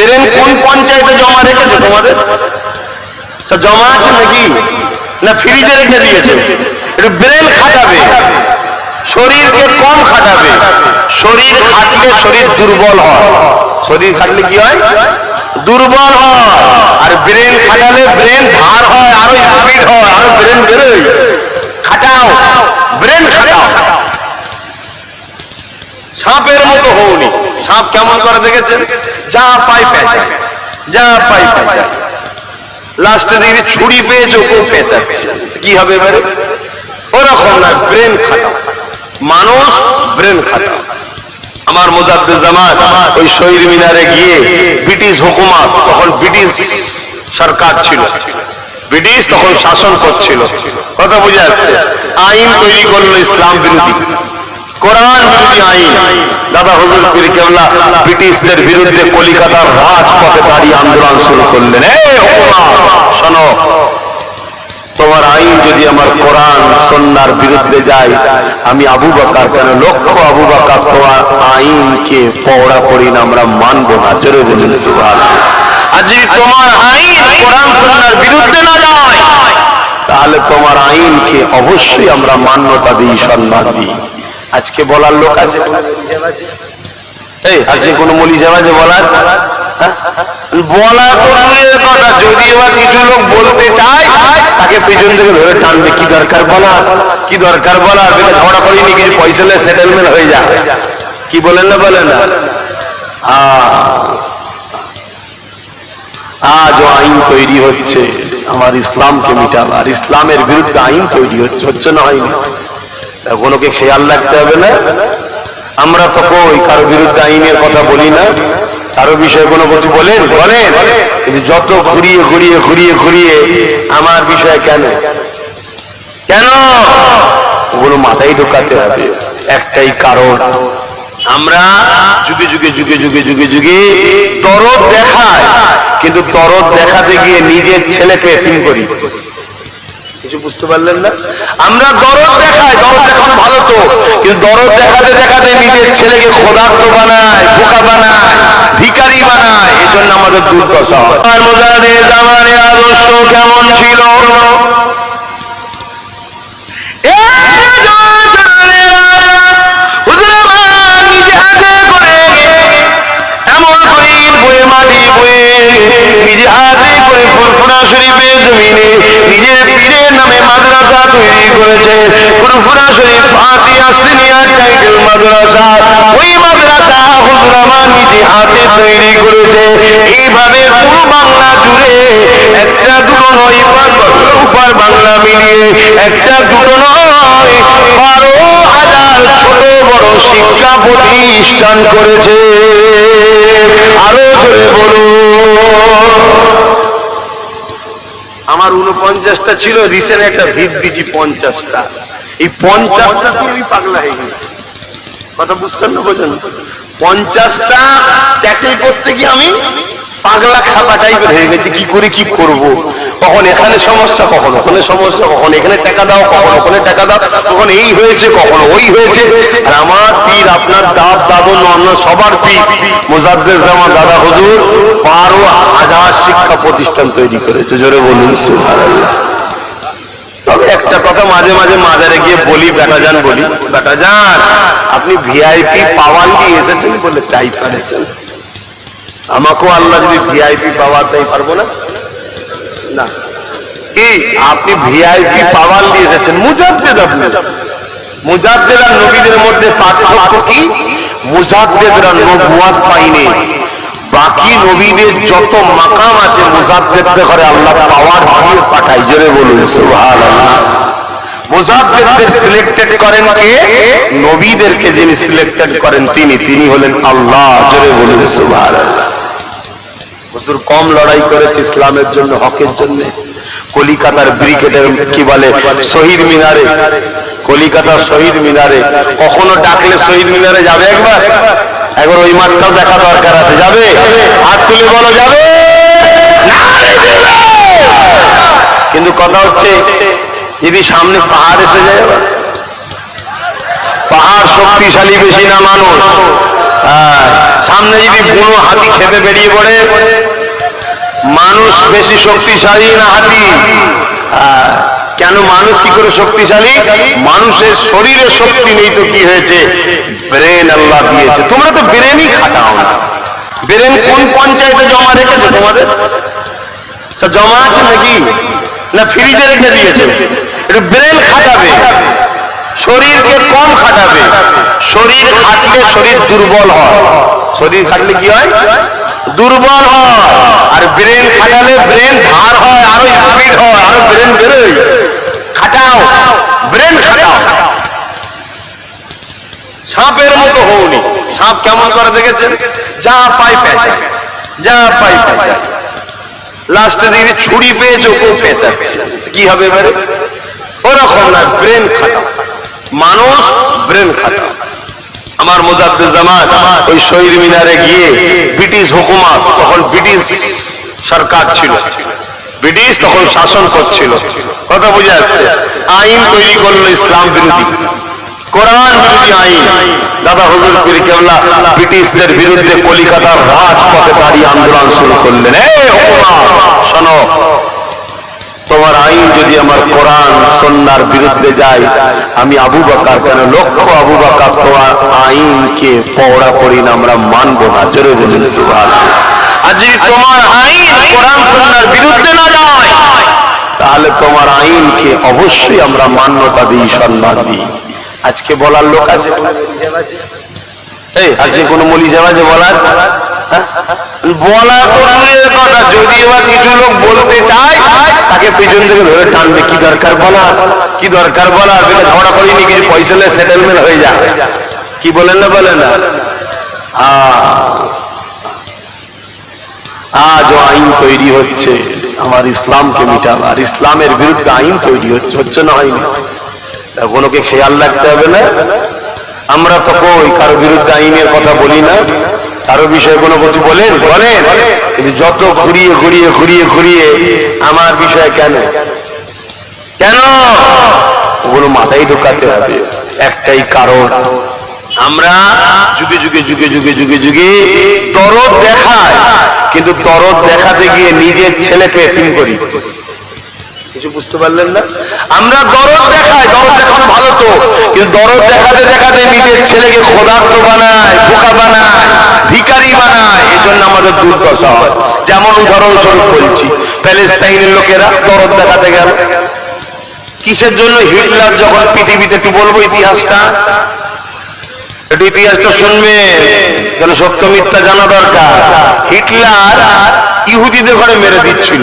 Brain কোন পঞ্চায়েতে জমা রেখেছে তোমাদের? জমা আছে নাকি? না ফ্রিজে রেখে দিয়েছে? একটু ব্রেন খাটাবে। শরীরকে কম খাটাবে। শরীর খাটলে শরীর দুর্বল হয়। শরীর খাটলে কি হয়? দুর্বল হয়। আর ব্রেন খাটালে ব্রেন ভার হয় আরও স্পিড হয় আরও ব্রেন বেরোয়। খাটাও। ব্রেন খাটাও। সাপের মতো হওনি। সাপ কেমন করে দেখেছেন যা পাই পেঁচায় যা পাই পেঁচায় লাস্টে দেখি ছুরি পেয়েছে ওকেও পেঁচাচ্ছে কি হবে এবারে? ওরকম না ব্রেন খাটাও। মানুষ ব্রেন খাটাও। আমার মোজাদ্দুল জামান ওই শহীদ মিনারে গিয়ে ব্রিটিশ হুকুমত, তখন ব্রিটিশ সরকার ছিল। ব্রিটিশ তখন শাসন করছিল। কথা বুঝে আসছে? আইন তৈরি করল ইসলাম বিরোধী। কোরআন দাদা হুজুর পীর কেবলা, ব্রিটিশদের বিরুদ্ধে কলিকাতার রাজপথে দাঁড়িয়ে আন্দোলন শুরু করলেন। শোনো, তোমার আইন যদি আমার কোরআন সন্ন্যার বিরুদ্ধে যায়, আমি আবু বাকার কেন? লক্ষ আবু বাকার, তোমার আইনকে পড়া করি না, আমরা মানবো না। জোরে বলুন সুভাষ আর যদি তোমার আইন কোরআন সন্ন্যার বিরুদ্ধে না যায়, তাহলে তোমার আইনকে অবশ্যই আমরা মান্যতা দিই, সম্মান দিই। আজকে বলার লোক আছে এই, আজকে কোনো মলি যাওয়া যে বলার? হ্যাঁ? বলা তো দূরের কথা, যদি বা কিছু লোক বলতে চায়, তাকে পেছন থেকে ধরে টানবে। কি দরকার বলা কি দরকার বলা বেটা ঝগড়া করিনি, কিছু পয়সা সেটেলমেন্ট হয়ে যায় কি বলেন না বলেন না? আজও আইন তৈরি হচ্ছে। আমার ইসলামকে মিটাবার ইসলামের বিরুদ্ধে আইন তৈরি হচ্ছে হচ্ছে না হয়নি? কোনোকে খেয়াল রাখতে হবে না? আমরা তো কই, কারও বিরুদ্ধে আইনের কথা বলি না। কারও বিষয়ে কোনো কিছু বলেন? বলেন। কিন্তু যত ঘুরিয়ে ঘুরিয়ে ঘুরিয়ে ঘুরিয়ে আমার বিষয়ে কেন? কেন? ওগুলো মাথায় ঢোকাতে হবে। একটাই কারণ, আমরা যুগে যুগে যুগে যুগে যুগে যুগে তরদ দেখায় কিন্তু তরদ দেখাতে গিয়ে নিজের ছেলেকে এতিম করি। কিছু বুঝতে পারলেন না? আমরা দরদ দেখাই দরদ দেখানো ভালো তো। কিন্তু দরদ দেখাতে দেখাতে নিজের ছেলেকে খোদার্থ বানায় বোকা বানায় ভিকারি বানায় এই জন্য আমাদের দুর্দশা হয়। আদর্শ কেমন ছিল? নিজে হাতে করে ফুরফুরা শরীফের জমিনে, নিজের পীরের নামে মাদ্রাসা তৈরি করেছে। ফুরফুরা শরীফ ফাতিয়া সিনিয়র টাইটেল মাদ্রাসা, ওই মাদ্রাসা হুজুর নিজে হাতে তৈরি করেছে। এইভাবে পুরো বাংলা জুড়ে একটা দুটো নয় উপর বাংলা মিলিয়ে, একটা দুটো নয়, বারো হাজার ছোট বড় শিক্ষা প্রতিষ্ঠান করেছে। আরও জোরে বলুন। আমার উনপঞ্চাশটা ছিল রিসেন্ট একটা ভিত দিচ্ছি পঞ্চাশটা। এই পঞ্চাশটা আমি পাগলা হয়ে গেছি। কথা বুঝছেন না বোঝেন? পঞ্চাশটা ট্যাকেল করতে গিয়ে আমি পাগলা খাপা টাইপের হয়ে গেছে। কি করে কি করব। কখন এখানে সমস্যা, কখন ওখানে সমস্যা, কখন এখানে টাকা দাও, কখন ওখানে টাকা দাও, কখন এই হয়েছে, কখন ওই হয়েছে। আর আমার পীর, আপনার দাব দাদন অন্য সবার পীর মোজাদ্দেদ জামান দাদা হুজুর, বারো হাজার শিক্ষা প্রতিষ্ঠান তৈরি করেছে, জোরে বলুন তবে একটা কথা মাঝে মাঝে মাজারে গিয়ে বলি, বেটা যান বলি, বেটা যান, আপনি ভিআইপি পাওয়ার নিয়ে এসেছেন বলে, তাই পারেছেন। আমাকেও আল্লাহ যদি ভিআইপি পাওয়ার দেয় পারব না। না। কি? আপনি ভিআইপি পাওয়ার এসেছেন। মুজাদ্দেদ আপনি। মুজাদ্দেদ আর নবীদের মধ্যে পার্থক্য কি? মুজাদ্দেদরা পাইনি। বাকি নবীদের যত মাকাম আছে আল্লাহ পাওয়ার পাঠায়। জোরে বলুন মুজাদ্দেদদের সিলেক্টেড করেন কে? নবীদেরকে যিনি সিলেক্টেড করেন তিনি। তিনি হলেন আল্লাহ। জোরে বলুন হুজুর কম লড়াই করেছে ইসলামের জন্য হকের জন্য। কলিকাতার ব্রিগেডের কি বলে শহীদ মিনারে। কলিকাতার শহীদ মিনারে। কখনো ডাকলে শহীদ মিনারে যাবে একবার? একবার ওই মাঠটাও দেখা দরকার আছে যাবে? হাত তুলে বলো যাবে? কিন্তু কথা হচ্ছে যদি সামনে পাহাড় এসে যায় পাহাড় শক্তিশালী বেশি না মানুষ। হ্যাঁ, সামনে যদি বুনো হাতি খেতে বেরিয়ে পড়ে মানুষ বেশি শক্তিশালী না হাতি? কেন মানুষ কি করে শক্তিশালী? মানুষের শরীরে শক্তি নেই তো কি হয়েছে? ব্রেন আল্লাহ দিয়েছে। তোমরা তো ব্রেনই খাটাও না। ব্রেন কোন পঞ্চায়েতে জমা রেখেছে তোমাদের? জমা আছে নাকি? না ফ্রিজে রেখে দিয়েছে? একটু ব্রেন খাটাবে। শরীরকে কম খাটাবে। শরীর খাটলে শরীর দুর্বল হয়। শরীর খাটলে কি হয়? দুর্বল হয়। আর ব্রেন খাটালে ব্রেন ধার হয়, আরও স্পিড হয়, আরও ব্রেন বেরোয়। খাটাও, ব্রেন খাটাও। সাপের মতো হওনি। সাপ কেমন করে দেখেছেন? যা পাই পেঁচায়। যা পাই পেঁচায়। লাস্টে দিকে ছুরি পেয়েছে কেউ পেঁচাচ্ছে। কি হবে এবারে? ওরকম না, ব্রেন খাটাও। মানুষ ব্রেন খাটাও। আমার জামান ওই শহীদ মিনারে গিয়ে ব্রিটিশ হুকুমত, তখন ব্রিটিশ সরকার ছিল। ব্রিটিশ তখন শাসন করছিল। কথা বুঝে আসছে আইন তৈরি করল ইসলাম বিরোধী। কোরআন বিরোধী আইন। দাদা হুজুর পীর কেবলা, ব্রিটিশদের বিরুদ্ধে কলিকাতার রাজপথে দাঁড়িয়ে আন্দোলন শুরু করলেন। শোনো। তোমার আইন যদি আমার কোরআন, সন্ন্যার বিরুদ্ধে যায়, আমি আবু বাকার কেন? লক্ষ আবু বাকার, তোমার আইনকে পড়া করি না আমরা মানবো না। জোরে বলুন সুভাষ আর যদি তোমার আইন কোরআন, সন্ন্যার বিরুদ্ধে না যায়, তাহলে তোমার আইনকে অবশ্যই আমরা মান্যতা দিই, সম্মান দিই। আজকে বলার লোক আছে? এই, আজকে কোনো মলি যাওয়া বলার? হ্যাঁ? বলা তো দূরের কথা, যদি এবার কিছু লোক বলতে চায় তাকে পেছন থেকে ধরে টানবে কি দরকার বলা? কি দরকার বলা? বেটা ঝগড়া করিনি কিছু পয়সা নিয়ে সেটেলমেন্ট হয়ে যায় কি বলেন না বলেন না? আজও আইন তৈরি হচ্ছে। আমার ইসলামকে মিটাবার ইসলামের বিরুদ্ধে আইন তৈরি হচ্ছে হচ্ছে না হয়নি। কোনোকে খেয়াল রাখতে হবে না। আমরা তো কই, কারও বিরুদ্ধে আইনের কথা বলি না। কারও বিষয়ে কোনো কিছু বলেন? বলেন। কিন্তু যত ঘুরিয়ে ঘুরিয়ে ঘুরিয়ে ঘুরিয়ে, আমার বিষয় কেন? কেন? ওগুলো মাথায় ঢোকাতে হবে। একটাই কারণ, আমরা যুগে যুগে যুগে যুগে যুগে যুগে তরদ দেখায় কিন্তু তরদ দেখাতে গিয়ে নিজের ছেলেকে এটিম করি। কিছু বুঝতে পারলেন না? আমরা দরদ দেখাই, দরদ দেখানো ভালো তো। কিন্তু দরদ দেখাতে দেখাতে নিজের ছেলেকে খোদার্থ বানায়, বোকা বানায় ভিকারি বানায় এই জন্য আমাদের দুর্দশা হয়। যেমন উদাহরণস্বরূপ বলছি, প্যালেস্তাইনের লোকেরা দরদ দেখাতে গেল। কিসের জন্য হিটলার যখন পৃথিবীতে একটু বলব ইতিহাসটা? একটু ইতিহাসটা শুনবে কেন সত্য মিথ্যা জানা দরকার। হিটলার ইহুদিদের ঘরে মেরে দিচ্ছিল।